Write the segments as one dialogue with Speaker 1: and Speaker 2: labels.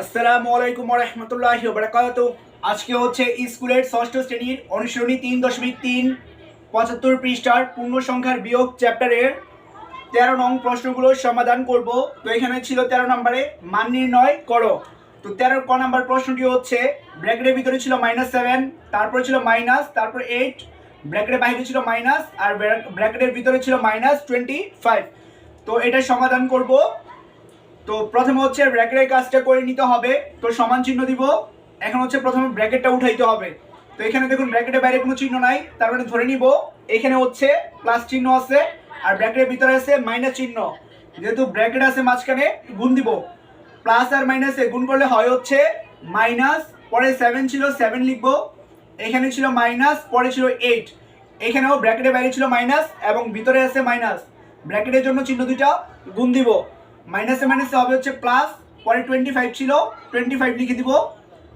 Speaker 1: আসসালামু আলাইকুম রহমতুল্লাহি বারাকাত আজকে হচ্ছে স্কুলের ষষ্ঠ শ্রেণির অনুসরণী তিন দশমিক তিন, পঁচাত্তর পৃষ্ঠার পূর্ণ সংখ্যার বিয়োগ চ্যাপ্টারের তেরো নং প্রশ্নগুলোর সমাধান করব। তো এখানে ছিল তেরো নম্বরে, মান নির্ণয় করো। তো তেরো ক নাম্বার প্রশ্নটি হচ্ছে, ব্র্যাকেটের ভিতরে ছিল মাইনাস সেভেন তারপরে ছিল মাইনাস তারপর এইট ব্র্যাকেটের বাইরে ছিল মাইনাস আর ব্র্যাকেটের ভিতরে ছিল মাইনাস টোয়েন্টি ফাইভ তো এটা সমাধান করব। তো প্রথমে হচ্ছে ব্র্যাকেটের কাজটা করে নিতে হবে। তো সমান চিহ্ন দিব। এখন হচ্ছে প্রথমে ব্র্যাকেটটা উঠাইতে হবে। তো এখানে দেখুন ব্র্যাকেটের বাইরে কোনো চিহ্ন নাই। তার মানে ধরে নিব, এখানে হচ্ছে প্লাস চিহ্ন আছে আর ব্র্যাকেটের ভিতরে আছে মাইনাস চিহ্ন। যেহেতু ব্র্যাকেট আছে মাঝখানে, গুণ দিব। প্লাস আর মাইনাসে গুণ করলে হয় হচ্ছে মাইনাস পরে সেভেন ছিল সেভেন লিখব। এখানে ছিল মাইনাস পরে ছিল এইট এখানেও ব্র্যাকেটের বাইরে ছিল মাইনাস এবং ভিতরে আছে মাইনাস ব্র্যাকেটের জন্য চিহ্ন দুইটা গুণ দিব। মাইনাসে মাইনাসে হবে হচ্ছে প্লাস পরে টোয়েন্টি ফাইভ ছিল টোয়েন্টি ফাইভ লিখে দিব,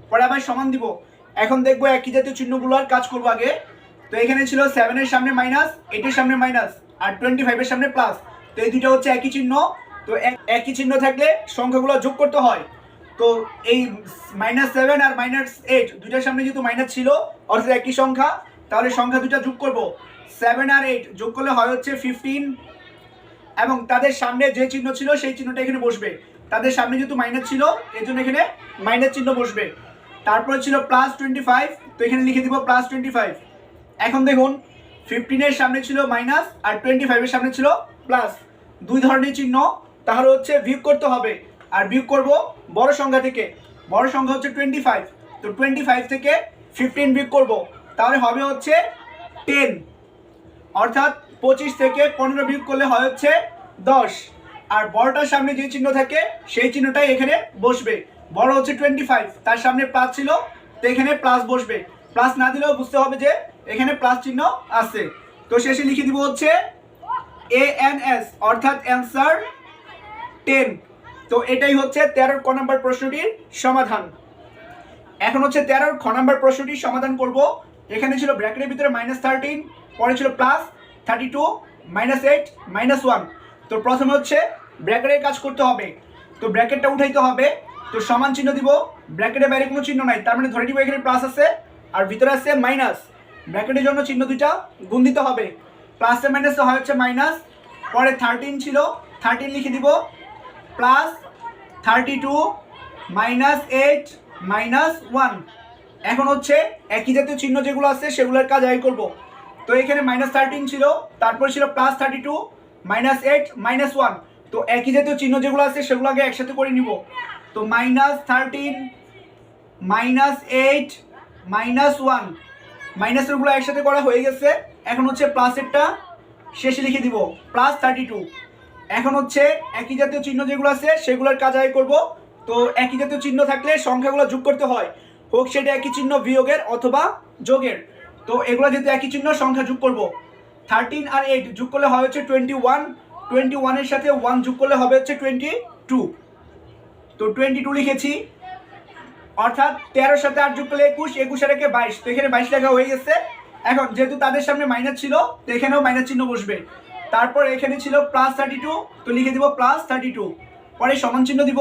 Speaker 1: পরে আবার সমান দিব। এখন দেখব একই জাতীয় চিহ্নগুলোর কাজ করব আগে। তো এখানে ছিল সেভেনের সামনে মাইনাস এইটের সামনে মাইনাস আর টোয়েন্টি ফাইভের সামনে প্লাস তো এই দুটো হচ্ছে একই চিহ্ন। তো এক- একই চিহ্ন থাকলে সংখ্যাগুলো যোগ করতে হয়। তো এই মাইনাস সেভেন আর মাইনাস এইট দুটার সামনে যেহেতু মাইনাস ছিল, অর্থাৎ একই সংখ্যা, তাহলে সংখ্যা দুটা যোগ করব। সেভেন আর এইট যোগ করলে হয় হচ্ছে ফিফটিন এবং তাদের সামনে যে চিহ্ন ছিল, সেই চিহ্নটা এখানে বসবে। তাদের সামনে যেহেতু মাইনাস ছিল, এই জন্য এখানে মাইনাস চিহ্ন বসবে। তারপরে ছিল প্লাস টোয়েন্টি ফাইভ তো এখানে লিখে দিব প্লাস টোয়েন্টি ফাইভ এখন দেখুন ফিফটিনের সামনে ছিল মাইনাস আর টোয়েন্টি ফাইভের সামনে ছিল প্লাস দুই ধরনের চিহ্ন, তাহলে হচ্ছে বিয়োগ করতে হবে। আর বিয়োগ করব বড় সংখ্যা থেকে। বড় সংখ্যা হচ্ছে টোয়েন্টি ফাইভ তো টোয়েন্টি ফাইভ থেকে ফিফটিন বিয়োগ করব। তাহলে হবে হচ্ছে টেন অর্থাৎ পঁচিশ থেকে পনেরো বিয়োগ করলে হয় হচ্ছে দশ। আর বড়টার সামনে যে চিহ্ন থাকে, সেই চিহ্নটাই এখানে বসবে। বড় হচ্ছে টোয়েন্টি ফাইভ তার সামনে প্লাস ছিল, তো এখানে প্লাস বসবে। প্লাস না দিলেও বুঝতে হবে যে এখানে প্লাস চিহ্ন আছে। তো শেষে লিখে দিব হচ্ছে এ এন এস অর্থাৎ অ্যান্সার টেন তো এটাই হচ্ছে তেরোর ক নম্বর প্রশ্নটির সমাধান। এখন হচ্ছে তেরোর খ নম্বর প্রশ্নটির সমাধান করব। এখানে ছিল ব্র্যাকেটের ভিতরে মাইনাস থার্টিন পরে ছিল plus thirty two minus eight minus one তো প্রথমে হচ্ছে ব্র্যাকেটের কাজ করতে হবে। তো ব্র্যাকেটটা উঠাইতে হবে। তো সমান চিহ্ন দিব। ব্র্যাকেটের বাইরে কোনো চিহ্ন নাই। তার মানে ধরে দিব এখানে প্লাস আছে আর ভিতরে আছে মাইনাস ব্র্যাকেটের জন্য চিহ্ন দুইটা গুণ দিতে হবে। প্লাসে মাইনাসে হয় হচ্ছে মাইনাস পরে থার্টিন ছিল। থার্টিন লিখে দিব। Plus thirty two minus eight minus one এখন হচ্ছে একই জাতীয় চিহ্ন যেগুলো আছে সেগুলোর কাজ আই করব। তো এখানে মাইনাস থার্টিন ছিল, তারপর ছিল plus thirty two minus eight minus one তো একই জাতীয় চিহ্ন যেগুলো আছে সেগুলো আগে একসাথে করে নিব। তো minus thirteen minus eight minus one মাইনাসেরগুলো একসাথে করা হয়ে গেছে। এখন হচ্ছে প্লাসেরটা শেষে লিখে দিব। প্লাস থার্টি টু এখন হচ্ছে একই জাতীয় চিহ্ন যেগুলো আছে সেগুলোর কাজ আয় করব। তো একই জাতীয় চিহ্ন থাকলে সংখ্যাগুলো যোগ করতে হয়। হোক সেটা একই চিহ্ন বিয়োগের অথবা যোগের। তো এগুলো যেহেতু একই চিহ্ন, সংখ্যা যোগ করব। থার্টিন আর এইট যোগ করলে হবে হচ্ছে টোয়েন্টি ওয়ান টোয়েন্টি ওয়ানের সাথে ওয়ান যোগ করলে হবে হচ্ছে টোয়েন্টি টু তো টোয়েন্টি টু লিখেছি। অর্থাৎ তেরোর সাথে আট যোগ করলে একুশ একুশের একে বাইশ। তো এখানে বাইশ লেখা হয়ে গেছে। এখন যেহেতু তাদের সামনে মাইনাস ছিল, তো এখানেও মাইনাস চিহ্ন বসবে। তারপর এখানে ছিল প্লাস থার্টি টু তো লিখে দিব প্লাস থার্টি টু পরে সমান চিহ্ন দিব।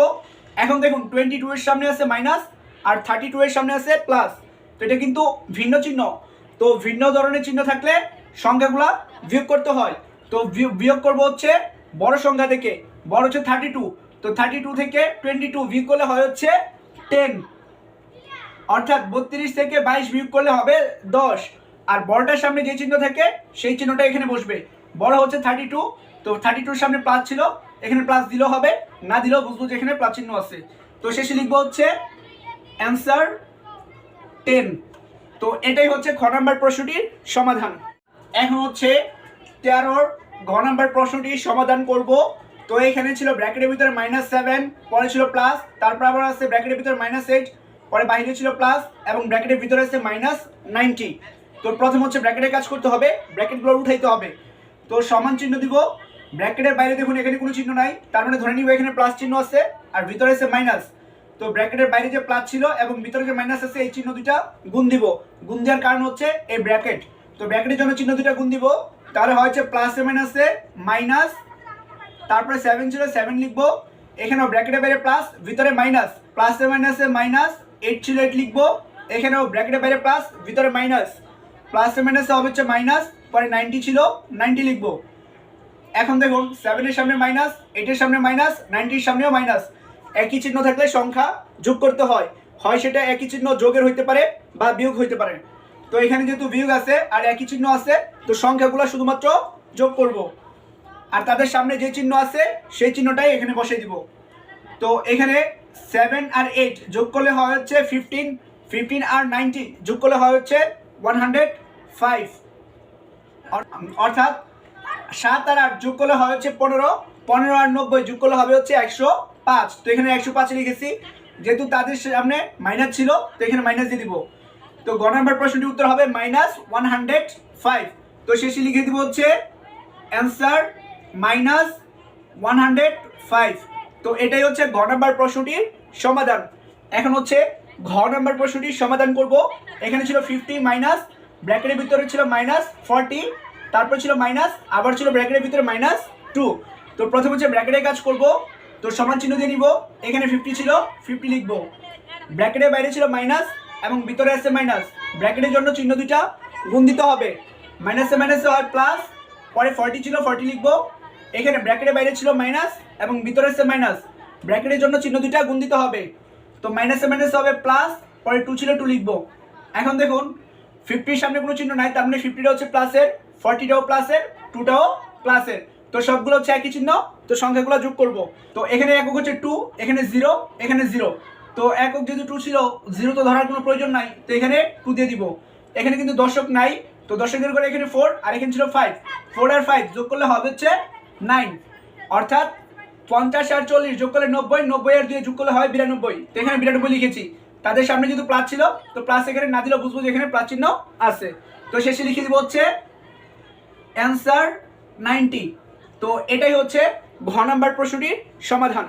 Speaker 1: এখন দেখুন টোয়েন্টি টু এর সামনে আছে মাইনাস আর থার্টি টু এর সামনে আছে প্লাস তো এটা কিন্তু ভিন্ন চিহ্ন। তো ভিন্ন ধরনের চিহ্ন থাকলে সংখ্যাগুলা বিয়োগ করতে হয়। তো বিয়োগ- করব হচ্ছে বড় সংখ্যা থেকে। বড় হচ্ছে থার্টি টু তো থার্টি টু থেকে টোয়েন্টি টু বিয়োগ করলে হয় হচ্ছে টেন অর্থাৎ বত্রিশ থেকে বাইশ বিয়োগ করলে হবে দশ। আর বড়টার সামনে যে চিহ্ন থাকে, সেই চিহ্নটা এখানে বসবে। বড় হচ্ছে থার্টি টু তো থার্টি টুর সামনে প্লাস ছিল। এখানে প্লাস দিলেও হবে, না দিলেও বুঝব যে এখানে প্লাস চিহ্ন আছে। তো শেষে লিখব হচ্ছে অ্যান্সার টেন তো এটাই হচ্ছে খ নাম্বার প্রশ্নটির সমাধান। এখন হচ্ছে তেরোর ঘ নাম্বার প্রশ্নটির সমাধান করব। তো এখানে ছিল ব্র্যাকেটের ভিতরে মাইনাস সেভেন পরে ছিল প্লাস তারপর আবার আছে ব্র্যাকেটের ভিতরে মাইনাস এইট পরে বাইরে ছিল প্লাস এবং ব্র্যাকেটের ভিতরে আছে মাইনাস নাইনটি তো প্রথম হচ্ছে ব্র্যাকেটের কাজ করতে হবে ব্র্যাকেটগুলো উঠাইতে হবে। তো সমান চিহ্ন দিব ব্র্যাকেটের বাইরে দেখুন এখানে কোনো চিহ্ন নাই, তার মানে ধরে নিব এখানে প্লাস চিহ্ন আছে, আর ভিতরে আছে মাইনাস তো ব্র্যাকেটের বাইরে যে প্লাস ছিল এবং ভিতরে যে মাইনাস আছে, এই চিহ্ন দুইটা গুণ দিব। গুণ দেওয়ার কারণ হচ্ছে এই ব্র্যাকেট। তো ব্র্যাকেটের জন্য চিহ্ন দুইটা গুণ দিব। তাহলে হয়েছে প্লাসে মাইনাসে মাইনাস তারপরে সেভেন ছিল সেভেন লিখব। এখানেও ব্র্যাকেটে বাইরে প্লাস ভিতরে মাইনাস প্লাসে মাইনাসে মাইনাস এইট ছিল এইট লিখব। এখানেও ব্র্যাকেটে বাইরে প্লাস ভিতরে মাইনাস প্লাসে মাইনাসে হবে হচ্ছে মাইনাস পরে নাইনটি ছিল নাইনটি লিখব। এখন দেখুন সেভেনের সামনে মাইনাস এইটের সামনে মাইনাস নাইনটির সামনেও মাইনাস একই চিহ্ন থাকলে সংখ্যা যোগ করতে হয়। হয় সেটা একই চিহ্ন যোগের হইতে পারে বা বিয়োগ হইতে পারে। তো এখানে যেহেতু বিয়োগ আছে আর একই চিহ্ন আছে, তো সংখ্যাগুলো শুধুমাত্র যোগ করব। আর তাদের সামনে যে চিহ্ন আছে, সেই চিহ্নটাই এখানে বসিয়ে দিব। তো এখানে সেভেন আর এইট যোগ করলে হয় হচ্ছে ফিফটিন ফিফটিন আর নাইনটি যোগ করলে হয় হচ্ছে ওয়ান হান্ড্রেড ফাইভ অর্থাৎ সাত আর আট যোগ করলে হয় হচ্ছে পনেরো পনেরো আর নব্বই যোগ করলে হবে হচ্ছে একশো পাঁচ, তো এখানে একশো পাঁচ লিখেছি। যেহেতু তাদের সামনে মাইনাস ছিল, তো এখানে মাইনাস দিয়ে দিব। তো গ নম্বর প্রশ্নটির উত্তর হবে মাইনাস ওয়ান হান্ড্রেড ফাইভ তো শেষে লিখে দিব হচ্ছে answer minus one hundred five তো এটাই হচ্ছে ঘ নম্বর প্রশ্নটির সমাধান। এখন হচ্ছে ঘ নম্বর প্রশ্নটির সমাধান করব। এখানে ছিল ফিফটি মাইনাস ব্র্যাকেটের ভিতরে ছিল মাইনাস ফর্টি তারপর ছিল মাইনাস আবার ছিল ব্র্যাকেটের ভিতরে মাইনাস টু তো প্রথমে হচ্ছে ব্র্যাকেটের কাজ করব। তো সমান চিহ্ন দিয়ে নিব। এখানে ফিফটি ছিল ফিফটি লিখব। ব্র্যাকেটের বাইরে ছিল মাইনাস এবং ভিতরে আছে মাইনাস ব্র্যাকেটের জন্য চিহ্ন দুইটা গুণ দিতে হবে। মাইনাসে মাইনাসে হয় প্লাস পরে ফর্টি ছিল ফর্টি লিখব। এখানে ব্র্যাকেটের বাইরে ছিল মাইনাস এবং ভিতরে আছে মাইনাস ব্র্যাকেটের জন্য চিহ্ন দুইটা গুণ দিতে হবে। তো মাইনাসে মাইনাস হবে প্লাস পরে টু ছিল টু লিখব। এখন দেখুন ফিফটির সামনে কোনো চিহ্ন নাই, তার মানে ফিফটিটা হচ্ছে প্লাসের ফর্টিটাও প্লাসের টুটাও প্লাসের তো সবগুলো হচ্ছে একই চিহ্ন, তো সংখ্যাগুলো যোগ করব। তো এখানে একক হচ্ছে টু এখানে জিরো এখানে জিরো তো একক যেহেতু টু ছিল জিরো তো ধরার কোনো প্রয়োজন নাই, তো এখানে টু দিয়ে দিব। এখানে কিন্তু দর্শক নাই, তো দর্শকের করে এখানে ফোর আর এখানে ছিল ফাইভ ফোর আর ফাইভ যোগ করলে হবে হচ্ছে নাইন অর্থাৎ পঞ্চাশ আর চল্লিশ যোগ করলে নব্বই নব্বই আর দুই যোগ করলে হয় বিরানব্বই। তো এখানে বিরানব্বই লিখেছি। তাদের সামনে যেহেতু প্লাস ছিল, তো প্লাস এখানে না দিলেও বুঝব যে এখানে প্লাস চিহ্ন আছে। তো শেষে লিখে দিব হচ্ছে অ্যান্সার নাইনটি তো এটাই হচ্ছে ঘ নাম্বার প্রশ্নটির সমাধান।